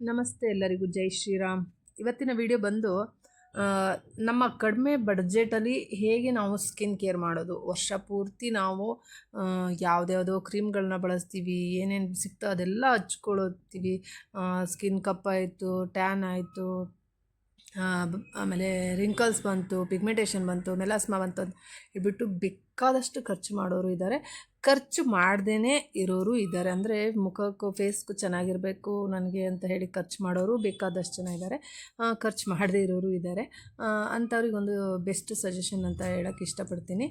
ನಮಸ್ತೆ ಎಲ್ಲರಿಗೂ, ಜೈ ಶ್ರೀರಾಮ್. ಇವತ್ತಿನ ವಿಡಿಯೋ ಬಂದು ನಮ್ಮ ಕಡಿಮೆ ಬಡ್ಜೆಟಲ್ಲಿ ಹೇಗೆ ನಾವು ಸ್ಕಿನ್ ಕೇರ್ ಮಾಡೋದು? ವರ್ಷ ಪೂರ್ತಿ ನಾವು ಯಾವುದ್ಯಾವುದೋ ಕ್ರೀಮ್ಗಳನ್ನ ಬಳಸ್ತೀವಿ, ಏನೇನು ಸಿಗ್ತೋ ಅದೆಲ್ಲ ಹಚ್ಕೊಳ್ತೀವಿ ಸ್ಕಿನ್ ಕಪ್ ಆಯಿತು ಟ್ಯಾನ್ ಆಯಿತು ಆಮೇಲೆ ರಿಂಕಲ್ಸ್ ಬಂತು ಪಿಗ್ಮೆಂಟೇಷನ್ ಬಂತು ಮೆಲಾಸ್ಮಾ ಬಂತು ಅಂತ ಹೇಳ್ಬಿಟ್ಟು ಬೇಕಾದಷ್ಟು ಖರ್ಚು ಮಾಡೋರು ಇದ್ದಾರೆ. ಖರ್ಚು ಮಾಡ್ದೇ ಇರೋರು ಇದ್ದಾರೆ. ಅಂದರೆ ಮುಖಕ್ಕೂ ಫೇಸ್ಗೂ ಚೆನ್ನಾಗಿರಬೇಕು ನನಗೆ ಅಂತ ಹೇಳಿ ಖರ್ಚು ಮಾಡೋರು ಬೇಕಾದಷ್ಟು ಜನ ಇದ್ದಾರೆ. ಖರ್ಚು ಮಾಡದೇ ಇರೋರು ಇದ್ದಾರೆ. ಅಂಥವ್ರಿಗೊಂದು ಬೆಸ್ಟ್ ಸಜೆಷನ್ ಅಂತ ಹೇಳೋಕ್ಕೆ ಇಷ್ಟಪಡ್ತೀನಿ.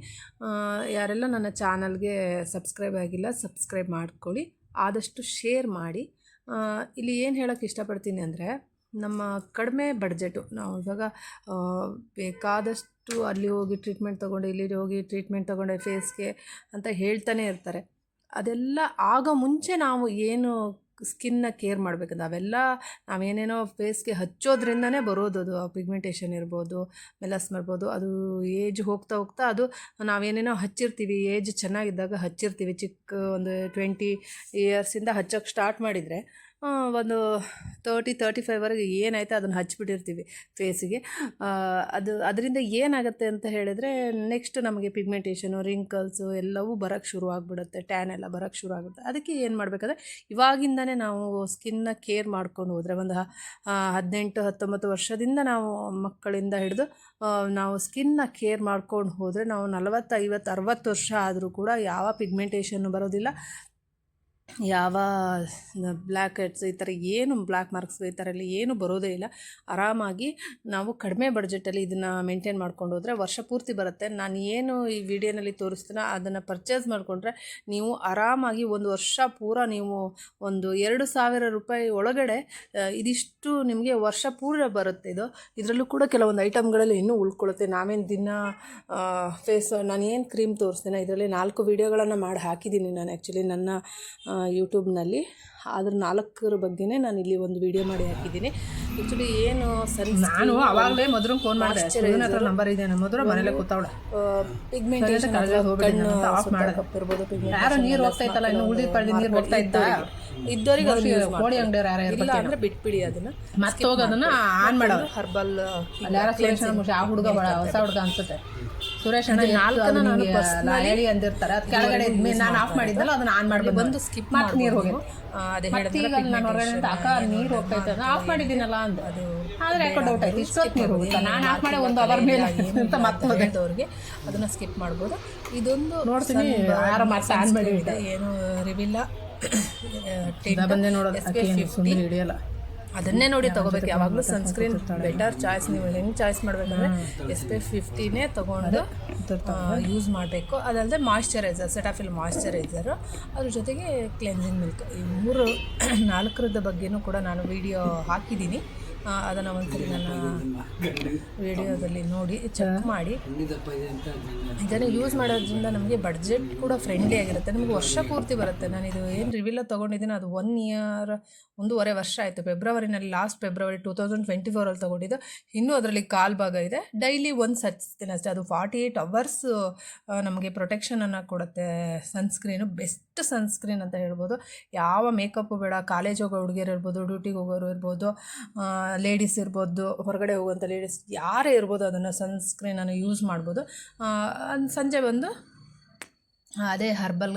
ಯಾರೆಲ್ಲ ನನ್ನ ಚಾನಲ್ಗೆ ಸಬ್ಸ್ಕ್ರೈಬ್ ಆಗಿಲ್ಲ ಸಬ್ಸ್ಕ್ರೈಬ್ ಮಾಡ್ಕೊಳ್ಳಿ. ಆದಷ್ಟು ಶೇರ್ ಮಾಡಿ. ಇಲ್ಲಿ ಏನು ಹೇಳೋಕ್ಕೆ ಇಷ್ಟಪಡ್ತೀನಿ ಅಂದರೆ ನಮ್ಮ ಕಡಿಮೆ ಬಡ್ಜೆಟು ನಾವು ಇವಾಗ ಆ, ಬೇಕಾದಷ್ಟು ಅಲ್ಲಿ ಹೋಗಿ ಟ್ರೀಟ್ಮೆಂಟ್ ತೊಗೊಂಡೆ ಇಲ್ಲಿ ಹೋಗಿ ಟ್ರೀಟ್ಮೆಂಟ್ ತೊಗೊಂಡೆ ಫೇಸ್ಗೆ ಅಂತ ಹೇಳ್ತಾನೆ ಇರ್ತಾರೆ. ಅದೆಲ್ಲ ಆಗ ಮುಂಚೆ ನಾವು ಏನು ಸ್ಕಿನ್ನ ಕೇರ್ ಮಾಡಬೇಕಂದ್ರೆ ಅವೆಲ್ಲ ನಾವೇನೇನೋ ಫೇಸ್ಗೆ ಹಚ್ಚೋದ್ರಿಂದನೇ ಬರೋದು ಅದು ಪಿಗ್ಮೆಂಟೇಷನ್ ಇರ್ಬೋದು, ಮೆಲಸ್ ಮಾಡ್ಬೋದು ಅದು ಏಜ್ ಹೋಗ್ತಾ ಹೋಗ್ತಾ ಅದು ನಾವೇನೇನೋ ಹಚ್ಚಿರ್ತೀವಿ ಏಜ್ ಚೆನ್ನಾಗಿದ್ದಾಗ ಹಚ್ಚಿರ್ತೀವಿ. ಚಿಕ್ಕ ಒಂದು ಟ್ವೆಂಟಿ ಇಯರ್ಸಿಂದ ಹಚ್ಚೋಕ್ಕೆ ಸ್ಟಾರ್ಟ್ ಮಾಡಿದರೆ ಒಂದು ತರ್ಟಿ ತರ್ಟಿ ಫೈವ್ವರೆಗೆ ಏನಾಯ್ತು ಅದನ್ನು ಹಚ್ಚಿಬಿಟ್ಟಿರ್ತೀವಿ ಫೇಸಿಗೆ ಅದು, ಅದರಿಂದ ಏನಾಗುತ್ತೆ ಅಂತ ಹೇಳಿದರೆ ನೆಕ್ಸ್ಟ್ ನಮಗೆ ಪಿಗ್ಮೆಂಟೇಷನು ರಿಂಕಲ್ಸು ಎಲ್ಲವೂ ಬರೋಕ್ಕೆ ಶುರು ಆಗಿಬಿಡುತ್ತೆ ಟ್ಯಾನ್ ಎಲ್ಲ ಬರೋಕ್ಕೆ ಶುರು ಆಗುತ್ತೆ ಅದಕ್ಕೆ ಏನು ಮಾಡಬೇಕಂದ್ರೆ ಇವಾಗಿಂದನೇ ನಾವು ಸ್ಕಿನ್ನ ಕೇರ್ ಮಾಡ್ಕೊಂಡು ಹೋದರೆ ಒಂದು ಹದಿನೆಂಟು, ಹತ್ತೊಂಬತ್ತು ವರ್ಷದಿಂದ ನಾವು ಮಕ್ಕಳಿಂದ ಹಿಡಿದು ನಾವು ಸ್ಕಿನ್ನ ಕೇರ್ ಮಾಡ್ಕೊಂಡು ಹೋದರೆ ನಾವು ನಲವತ್ತು, ಐವತ್ತು, ಅರವತ್ತು ವರ್ಷ ಆದರೂ ಕೂಡ ಯಾವ ಪಿಗ್ಮೆಂಟೇಷನ್ನು ಬರೋದಿಲ್ಲ. ಯಾವ ಬ್ಲ್ಯಾಕ್ ಹೆಡ್ಸ್ ಈ ಥರ ಏನು ಬ್ಲ್ಯಾಕ್ ಮಾರ್ಕ್ಸ್ ಈ ಥರ ಎಲ್ಲ ಏನು ಬರೋದೇ ಇಲ್ಲ. ಆರಾಮಾಗಿ ನಾವು ಕಡಿಮೆ ಬಡ್ಜೆಟಲ್ಲಿ ಇದನ್ನು ಮೇಂಟೈನ್ ಮಾಡ್ಕೊಂಡು ಹೋದರೆ ವರ್ಷ ಪೂರ್ತಿ ಬರುತ್ತೆ. ನಾನು ಏನು ಈ ವಿಡಿಯೋನಲ್ಲಿ ತೋರಿಸ್ತೀನೋ ಅದನ್ನು ಪರ್ಚೇಸ್ ಮಾಡಿಕೊಂಡ್ರೆ ನೀವು ಆರಾಮಾಗಿ ಒಂದು ವರ್ಷ ಪೂರ ನೀವು ಒಂದು ಎರಡು ಸಾವಿರ ರೂಪಾಯಿ ಒಳಗಡೆ ಇದಿಷ್ಟು ನಿಮಗೆ ವರ್ಷ ಪೂರ ಬರುತ್ತೆ ಇದು. ಇದರಲ್ಲೂ ಕೂಡ ಕೆಲವೊಂದು ಐಟಮ್ಗಳಲ್ಲಿ ಇನ್ನೂ ಉಳ್ಕೊಳ್ಳುತ್ತೆ ನಾವೇನು ದಿನ ಫೇಸ್ ನಾನು ಏನು ಕ್ರೀಮ್ ತೋರಿಸ್ತೀನಿ ಇದರಲ್ಲಿ ನಾಲ್ಕು ವೀಡಿಯೋಗಳನ್ನು ಮಾಡಿ ಹಾಕಿದ್ದೀನಿ ನಾನು ಆ್ಯಕ್ಚುಲಿ ನನ್ನ ಯೂಟ್ಯೂಬ್ನಲ್ಲಿ ಅದ್ರ ನಾಲ್ಕರ ಬಗ್ಗೆನೇ ನಾನು ಇಲ್ಲಿ ಒಂದು ವಿಡಿಯೋ ಮಾಡಿ ಹಾಕಿದ್ದೀನಿ. ಆ್ಯಕ್ಚುಲಿ ಏನು ಸನ್ ನಾನು ಅವಾಗಲೇ ಮಧುರ ಫೋನ್ ಮಾಡಿದೆ. ಸುಧೀನ್ ಹತ್ರ ನಂಬರ್ ಇದೆ ನಮ್ಮ ಮಧುರ ಮನೇಲೆ ಕೂತಾವಳ. ಪಿಗ್ಮೆಂಟೇಷನ್ ಕಣ್ಣು ಆಫ್ ಇರ್ಬೋದು ಯಾರೋ ನೀರು ಹೋಗ್ತಾ ಇತ್ತಲ್ಲ ಇನ್ನು ಉಳಿದ ಪಳ್ಳಿ ನೀರು ಹೋಗ್ತಾ ಇತ್ತ? ಇದ್ದವರಿಗೆ use ಕೋಳಿ. ಅಂಗಡಿಯವ್ರು ಯಾರು ಇಲ್ಲ ಅಂದ್ರೆ ಬಿಟ್ಬಿಡಿ ಅದನ್ನ. ಮತ್ತೆ ಹೋಗಿ ಅದನ್ನ ಆನ್ ಮಾಡೋರು ಹರ್ಬಲ್ ಯಾರೋ ಸುರೇಶ್ ಆ ಹುಡುಗ ಹೊಸ ಹುಡುಗ ಅನ್ಸುತ್ತೆ. ಸುರೇಶ್ ಅಣ್ಣ ನಾಲ್ಕನ ನಾನು ಹೇಳಿ ಅಂದಿರ್ತಾರೆ. ಅದ್ ಕೆಳಗಡೆ ನಾನು ಆಫ್ ಮಾಡಿದ್ದಲ್ಲ ಅದನ್ನ ಆನ್ ಮಾಡಿ ಬಂದು ಸ್ಕಿಪ್ ಮಾಡಿ ನೀರು ಹೋಗಿ ಅದೇ ಹೇಳಿದ್ರೆ ನಾನು ಹೊರಗಡೆ ಅಕ್ಕ ನೀರು ಹೋಗ್ತಾ ಇತ್ತು. ಆಫ್ ಮಾಡಿದ್ದೀನಲ್ಲ ಅಂದ ಆದ್ರೆ ಯಾಕೋ ಡೌಟ್ ಆಯ್ತು. ಇಷ್ಟೊತ್ತು ನೀರು ಹೋಗುತ್ತಾ? ನಾನು ಆಫ್ ಮಾಡಿ ಒಂದು ಅವರ್ ಮೇಲೆ ಅಂತ ಮತ್ತೆ ಅವ್ರಿಗೆ ಅದನ್ನ ಸ್ಕಿಪ್ ಮಾಡ್ಬೋದು. ಇದೊಂದು ನೋಡ್ತೀನಿ. ಆರು ಆನ್ ಮಾಡಿ ಏನು ರಿವಿಲ್ಲ ಬಂದೆ ನೋಡೋದು. ಹಿಡಿಯಲ್ಲ. ಅದನ್ನೇ ನೋಡಿ ತಗೋಬೇಕು. ಯಾವಾಗಲೂ ಸನ್ಸ್ಕ್ರೀನ್ ಬೆಟರ್ ಚಾಯ್ಸ್ ನೀವು ಹೆಂಗೆ ಚಾಯ್ಸ್ ಮಾಡಬೇಕಂದ್ರೆ ಎಸ್ ಪಿ ಫಿಫ್ಟಿನೇ ತೊಗೊಂಡು ಯೂಸ್ ಮಾಡಬೇಕು. ಅದಲ್ಲದೆ ಮಾಯ್ಶ್ಚರೈಸರ್ ಸೆಟಾಫಿಲ್ ಮಾಯ್ಶ್ಚರೈಸರು ಅದ್ರ ಜೊತೆಗೆ ಕ್ಲೆನ್ಸಿಂಗ್ ಮಿಲ್ಕ್ ಈ ಮೂರು ನಾಲ್ಕರದ ಬಗ್ಗೆನೂ ಕೂಡ ನಾನು ವಿಡಿಯೋ ಹಾಕಿದ್ದೀನಿ. ಅದನ್ನು ಒಂದ್ಸರಿ ನನ್ನ ವಿಡಿಯೋದಲ್ಲಿ ನೋಡಿ ಚೆಕ್ ಮಾಡಿ. ಇದನ್ನು ಯೂಸ್ ಮಾಡೋದ್ರಿಂದ ನಮಗೆ ಬಡ್ಜೆಟ್ ಕೂಡ ಫ್ರೆಂಡ್ಲಿ ಆಗಿರುತ್ತೆ. ನಮಗೆ ವರ್ಷ ಪೂರ್ತಿ ಬರುತ್ತೆ. ನಾನು ಇದು ಏನು ರಿವೀಲ ತೊಗೊಂಡಿದ್ದೀನಿ ಅದು ಒನ್ ಇಯರ್ ಒಂದೂವರೆ ವರ್ಷ ಆಯಿತು. ಫೆಬ್ರವರಿನಲ್ಲಿ, last February two thousand twenty ಫೋರಲ್ಲಿ ತೊಗೊಂಡಿದ್ದು. ಇನ್ನೂ ಅದರಲ್ಲಿ ಕಾಲ್ ಭಾಗ ಇದೆ. ಡೈಲಿ ಒಂದು ಸಚ್ತೀನಿ ಅಷ್ಟೇ. ಅದು ಫಾರ್ಟಿ ಏಯ್ಟ್ ಅವರ್ಸ್ ನಮಗೆ ಪ್ರೊಟೆಕ್ಷನನ್ನು ಕೊಡುತ್ತೆ. ಸನ್ಸ್ಕ್ರೀನು ಬೆಸ್ಟ್ ಸನ್ಸ್ಕ್ರೀನ್ ಅಂತ ಹೇಳ್ಬೋದು. ಯಾವ ಮೇಕಪ್ಪು ಬೇಡ ಕಾಲೇಜ್ ಹೋಗೋ ಹುಡುಗಿಯರು ಇರ್ಬೋದು ಡ್ಯೂಟಿಗೆ ಹೋಗೋರು ಇರ್ಬೋದು ಲೇಡೀಸ್ ಇರ್ಬೋದು, ಹೊರಗಡೆ ಹೋಗುವಂಥ ಲೇಡೀಸ್ ಯಾರೇ ಇರ್ಬೋದು, ಅದನ್ನು ಸನ್ಸ್ಕ್ರೀನನ್ನು ಯೂಸ್ ಮಾಡ್ಬೋದು. ಸಂಜೆ ಬಂದು ಅದೇ ಹರ್ಬಲ್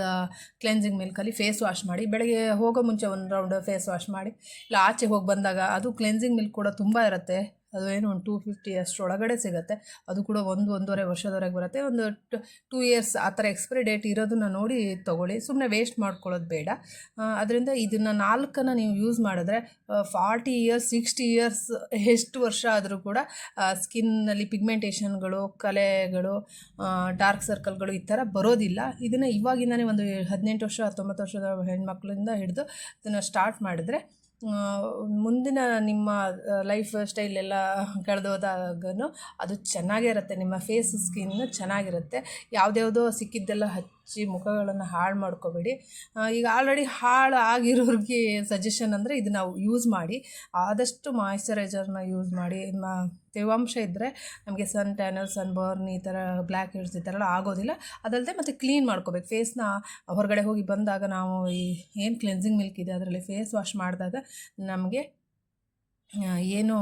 ಕ್ಲೆನ್ಸಿಂಗ್ ಮಿಲ್ಕಲ್ಲಿ ಫೇಸ್ ವಾಶ್ ಮಾಡಿ, ಬೆಳಗ್ಗೆ ಹೋಗೋ ಮುಂಚೆ ಒಂದು ರೌಂಡ್ ಫೇಸ್ ವಾಶ್ ಮಾಡಿ, ಇಲ್ಲ ಆಚೆ ಹೋಗಿ ಬಂದಾಗ ಅದು ಕ್ಲೆನ್ಸಿಂಗ್ ಮಿಲ್ಕ್ ಕೂಡ ತುಂಬ ಇರುತ್ತೆ. ಅದು ಏನು ಒಂದು ಟೂ ಫಿಫ್ಟಿ ಅಷ್ಟರೊಳಗಡೆ ಸಿಗುತ್ತೆ. ಅದು ಕೂಡ ಒಂದು ಒಂದೂವರೆ ವರ್ಷದವರೆಗೆ ಬರುತ್ತೆ. ಒಂದು ಟೂ ಇಯರ್ಸ್ ಆ ಥರ ಎಕ್ಸ್ಪೈರಿ ಡೇಟ್ ಇರೋದನ್ನ ನೋಡಿ ತೊಗೊಳ್ಳಿ. ಸುಮ್ಮನೆ ವೇಸ್ಟ್ ಮಾಡ್ಕೊಳ್ಳೋದು ಬೇಡ. ಅದರಿಂದ ಇದನ್ನು ನಾಲ್ಕನ್ನು ನೀವು ಯೂಸ್ ಮಾಡಿದ್ರೆ ಫಾರ್ಟಿ ಇಯರ್ಸ್ ಸಿಕ್ಸ್ಟಿ ಇಯರ್ಸ್ ಎಷ್ಟು ವರ್ಷ ಆದರೂ ಕೂಡ ಸ್ಕಿನ್ನಲ್ಲಿ ಪಿಗ್ಮೆಂಟೇಷನ್ಗಳು ಕಲೆಗಳು ಡಾರ್ಕ್ ಸರ್ಕಲ್ಗಳು ಈ ಥರ ಬರೋದಿಲ್ಲ. ಇದನ್ನು ಇವಾಗಿಂದನೇ ಒಂದು ಹದಿನೆಂಟು ವರ್ಷ, ಹತ್ತೊಂಬತ್ತು ವರ್ಷದ ಹೆಣ್ಮಕ್ಳಿಂದ ಹಿಡಿದು ಇದನ್ನು ಸ್ಟಾರ್ಟ್ ಮಾಡಿದ್ರೆ ಮುಂದಿನ ನಿಮ್ಮ ಲೈಫ್ ಸ್ಟೈಲ್ ಎಲ್ಲ ಕಳೆದೋದಾಗೂ ಅದು ಚೆನ್ನಾಗೇ ಇರುತ್ತೆ ನಿಮ್ಮ ಫೇಸ್ ಸ್ಕಿನ್ ಚೆನ್ನಾಗಿರುತ್ತೆ. ಯಾವುದ್ಯಾವುದೋ ಸಿಕ್ಕಿದ್ದೆಲ್ಲ ಹಚ್ಚಿ ಮುಖಗಳನ್ನು ಹಾಳು ಮಾಡ್ಕೋಬೇಡಿ. ಈಗ ಆಲ್ರೆಡಿ ಹಾಳು ಆಗಿರೋರಿಗೆ ಸಜೆಷನ್ ಅಂದರೆ ಇದು ನಾವು ಯೂಸ್ ಮಾಡಿ. ಆದಷ್ಟು ಮಾಯಿಶ್ಚರೈಸರ್ನ ಯೂಸ್ ಮಾಡಿ. ಮ ತೇವಾಂಶ ಇದ್ದರೆ ನಮಗೆ ಸನ್ ಟ್ಯಾನಲ್ ಸನ್ ಬರ್ನ್ ಈ ಥರ ಬ್ಲ್ಯಾಕ್ ಹೆಡ್ಸ್ ಈ ಥರ ಎಲ್ಲ ಆಗೋದಿಲ್ಲ. ಅದಲ್ಲದೆ ಮತ್ತು ಕ್ಲೀನ್ ಮಾಡ್ಕೋಬೇಕು. ಫೇಸ್ನ ಹೊರಗಡೆ ಹೋಗಿ ಬಂದಾಗ ನಾವು ಈ ಏನು ಕ್ಲೆನ್ಸಿಂಗ್ ಮಿಲ್ಕ್ ಇದೆ ಅದರಲ್ಲಿ ಫೇಸ್ ವಾಶ್ ಮಾಡಿದಾಗ ನಮಗೆ ಏನು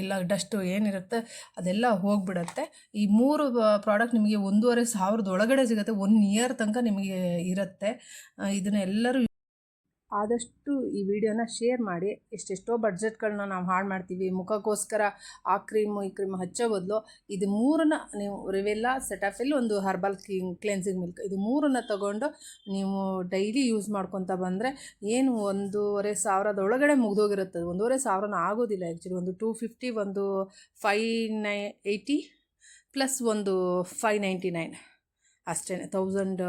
ಎಲ್ಲ ಡಸ್ಟು ಏನಿರುತ್ತೆ ಅದೆಲ್ಲ ಹೋಗ್ಬಿಡತ್ತೆ. ಈ ಮೂರು ಪ್ರಾಡಕ್ಟ್ ನಿಮಗೆ ಒಂದೂವರೆ ಸಾವಿರದ ಒಳಗಡೆ ಸಿಗುತ್ತೆ, ಒನ್ ಇಯರ್ ತನಕ ನಿಮಗೆ ಇರುತ್ತೆ. ಇದನ್ನೆಲ್ಲರೂ ಇದನ್ನ ಎಲ್ಲರೂ ಆದಷ್ಟು ಈ ವಿಡಿಯೋನ ಶೇರ್ ಮಾಡಿ. ಎಷ್ಟೆಷ್ಟೋ ಬಡ್ಜೆಟ್ಗಳನ್ನ ನಾವು ಹಾಳು ಮಾಡ್ತೀವಿ. ಮುಖಕ್ಕೋಸ್ಕರ ಆ ಕ್ರೀಮು ಈ ಕ್ರೀಮ್ ಹಚ್ಚೋ ಬದಲು ಇದು ಮೂರನ್ನ ನೀವು ರಿವೆಲ್ಲ ಸೆಟಾಫಿಲ್ ಒಂದು ಹರ್ಬಲ್ ಕ್ಲೀನ್ ಕ್ಲೆನ್ಸಿಂಗ್ ಮಿಲ್ಕ್ ಇದು ಮೂರನ್ನ ತಗೊಂಡು ನೀವು ಡೈಲಿ ಯೂಸ್ ಮಾಡ್ಕೊತ ಬಂದರೆ ಏನು ಒಂದೂವರೆ ಸಾವಿರದ ಒಳಗಡೆ ಮುಗ್ದೋಗಿರುತ್ತೆ ಒಂದೂವರೆ ಸಾವಿರನ ಆಗೋದಿಲ್ಲ ಆ್ಯಕ್ಚುಲಿ ಒಂದು ಟೂ ಫಿಫ್ಟಿ ಒಂದು ಫೈ ನೈ ಏಯ್ಟಿ ಪ್ಲಸ್ ಒಂದು ಫೈ ನೈಂಟಿ ನೈನ್ ಅಷ್ಟೇ thousand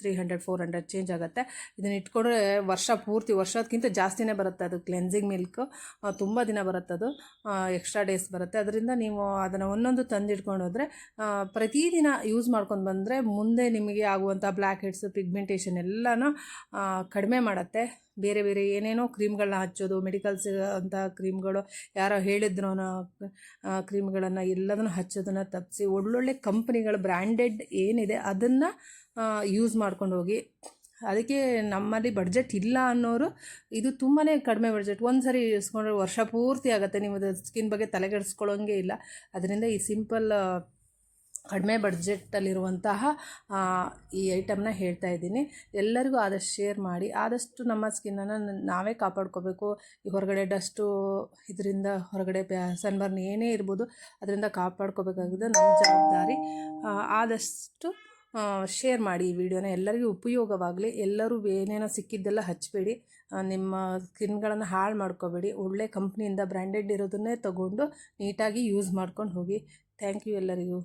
three hundred four hundred change ಆಗುತ್ತೆ. ಇದನ್ನ ಇಟ್ಕೊಂಡ್ರೆ ವರ್ಷ ಪೂರ್ತಿ ವರ್ಷಕ್ಕಿಂತ ಜಾಸ್ತಿನೇ ಬರುತ್ತೆ ಅದು ಕ್ಲೆನ್ಸಿಂಗ್ ಮಿಲ್ಕ್ ತುಂಬ ದಿನ ಬರುತ್ತೆ ಅದು. ಎಕ್ಸ್ಟ್ರಾ ಡೇಸ್ ಬರುತ್ತೆ. ಅದರಿಂದ ನೀವು ಅದನ್ನು ಒಂದೊಂದು ತಂದಿಟ್ಕೊಂಡು ಹೋದರೆ ಪ್ರತಿದಿನ ಯೂಸ್ ಮಾಡ್ಕೊಂಡು ಬಂದರೆ ಮುಂದೆ ನಿಮಗೆ ಆಗುವಂಥ ಬ್ಲ್ಯಾಕ್ ಹೆಡ್ಸ್ ಪಿಗ್ಮೆಂಟೇಷನ್ ಎಲ್ಲನೂ ಕಡಿಮೆ ಮಾಡುತ್ತೆ. ಬೇರೆ ಬೇರೆ ಏನೇನೋ ಕ್ರೀಮ್ಗಳನ್ನ ಹಚ್ಚೋದು, ಮೆಡಿಕಲ್ಸ್ ಅಂತ ಕ್ರೀಮ್ಗಳು, ಯಾರೋ ಹೇಳಿದ್ರು ಕ್ರೀಮ್ಗಳನ್ನು ಎಲ್ಲದನ್ನು ಹಚ್ಚೋದನ್ನು ತಪ್ಪಿಸಿ ಒಳ್ಳೊಳ್ಳೆ ಕಂಪ್ನಿಗಳು ಬ್ರ್ಯಾಂಡೆಡ್ ಏನಿದೆ ಅದನ್ನು ಯೂಸ್ ಮಾಡ್ಕೊಂಡು ಹೋಗಿ. ಅದಕ್ಕೆ ನಮ್ಮಲ್ಲಿ ಬಡ್ಜೆಟ್ ಇಲ್ಲ ಅನ್ನೋರು, ಇದು ತುಂಬಾ ಕಡಿಮೆ ಬಡ್ಜೆಟ್. ಒಂದು ಸರಿ ಇಸ್ಕೊಂಡ್ರೆ ವರ್ಷ ಪೂರ್ತಿ ಆಗುತ್ತೆ. ನೀವು ಸ್ಕಿನ್ ಬಗ್ಗೆ ತಲೆಗೆಡಿಸ್ಕೊಳ್ಳೋಂಗೆ ಇಲ್ಲ. ಅದರಿಂದ ಈ ಸಿಂಪಲ್ ಕಡಿಮೆ ಬಡ್ಜೆಟ್ಟಲ್ಲಿರುವಂತಹ ಈ ಐಟಮ್ನ ಹೇಳ್ತಾ ಇದ್ದೀನಿ. ಎಲ್ಲರಿಗೂ ಆದಷ್ಟು ಶೇರ್ ಮಾಡಿ, ಆದಷ್ಟು ನಮ್ಮ ಸ್ಕಿನ್ನನ್ನು ನಾವೇ ಕಾಪಾಡ್ಕೋಬೇಕು. ಈ ಹೊರಗಡೆ ಡಸ್ಟು ಇದರಿಂದ ಹೊರಗಡೆ ಸನ್ಬರ್ನ್ ಏನೇ ಇರ್ಬೋದು, ಅದರಿಂದ ಕಾಪಾಡ್ಕೋಬೇಕಾಗಿದೆ ನಮ್ಮ ಜವಾಬ್ದಾರಿ. ಆದಷ್ಟು ಶೇರ್ ಮಾಡಿ ಈ ವಿಡಿಯೋನ. ಎಲ್ಲರಿಗೂ ಉಪಯೋಗವಾಗಲಿ, ಎಲ್ಲರೂ ಏನೇನೋ ಸಿಕ್ಕಿದ್ದೆಲ್ಲ ಹಚ್ಚಬೇಡಿ ನಿಮ್ಮ ಸ್ಕಿನ್ಗಳನ್ನು ಹಾಳು ಮಾಡ್ಕೋಬೇಡಿ. ಒಳ್ಳೆ ಕಂಪ್ನಿಯಿಂದ ಬ್ರ್ಯಾಂಡೆಡ್ ಇರೋದನ್ನೇ ತಗೊಂಡು ನೀಟಾಗಿ ಯೂಸ್ ಮಾಡ್ಕೊಂಡು ಹೋಗಿ. ಥ್ಯಾಂಕ್ ಯು ಎಲ್ಲರಿಗೂ.